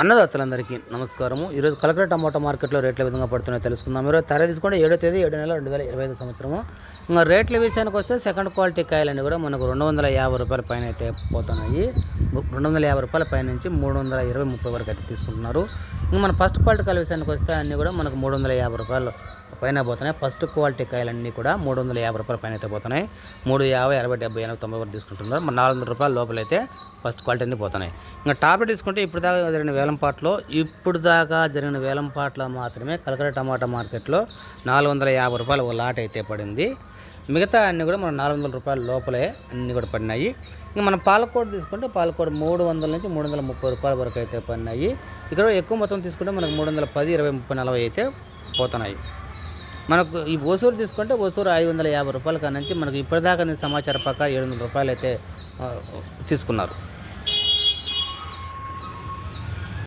అన్నదాతలందరికీ నమస్కారము. ఈరోజు కలకడ టమాటా మార్కెట్లో రేట్ల విధంగా పడుతున్నాయో తెలుసుకుందాం. ఈరోజు తర తీసుకుంటే ఏడో తేదీ ఏడు నెల రెండు వేల ఇరవై ఐదు సంవత్సరము. ఇంకా రేట్ల విషయానికి వస్తే సెకండ్ క్వాలిటీ కాయలన్నీ కూడా మనకు రెండు వందల యాభై రూపాయల పైన అయితే పోతున్నాయి. రెండు వందల యాభై రూపాయల పైన నుంచి మూడు వందల ఇరవై ముప్పై వరకు అయితే తీసుకుంటున్నారు. ఇంకా మన ఫస్ట్ క్వాలిటీ కాయల విషయానికి వస్తే అన్నీ కూడా మనకు మూడు వందల యాభై రూపాయలు పైన పోతున్నాయి. ఫస్ట్ క్వాలిటీ కాయలన్నీ కూడా మూడు వందల యాభై రూపాయల పైన అయితే పోతున్నాయి. మూడు యాభై అరవై డెబ్బై ఎనభై తొంభై వరకు తీసుకుంటున్నారు. మన నాలుగు వందల రూపాయల లోపలైతే ఫస్ట్ క్వాలిటీ అన్నీ పోతున్నాయి. ఇంకా టాబ్లెట్ తీసుకుంటే ఇప్పుడు దాకా జరిగిన వేలంపాట్లో ఇప్పుడు దాకా జరిగిన వేలంపాట్లో మాత్రమే కలకర టమాటా మార్కెట్లో నాలుగు వందల యాభై రూపాయలు ఒక లాట్ అయితే పడింది. మిగతా అన్నీ కూడా మనం నాలుగు వందల రూపాయల లోపలే అన్నీ కూడా పడినాయి. ఇంకా మనం పాలకోడ తీసుకుంటే పాలకోడ మూడు వందల నుంచి మూడు వందల ముప్పై రూపాయల వరకు అయితే పడినాయి. ఇక్కడ ఎక్కువ మొత్తం తీసుకుంటే మనకు మూడు వందల పది ఇరవై ముప్పై నలభై అయితే పోతున్నాయి. మనకు ఈ ఓసూరు తీసుకుంటే ఓసూరు ఐదు వందల యాభై రూపాయల కాడ మనకు ఇప్పటిదాకా సమాచారం ప్రకారం ఏడు వందల రూపాయలు అయితే తీసుకున్నారు.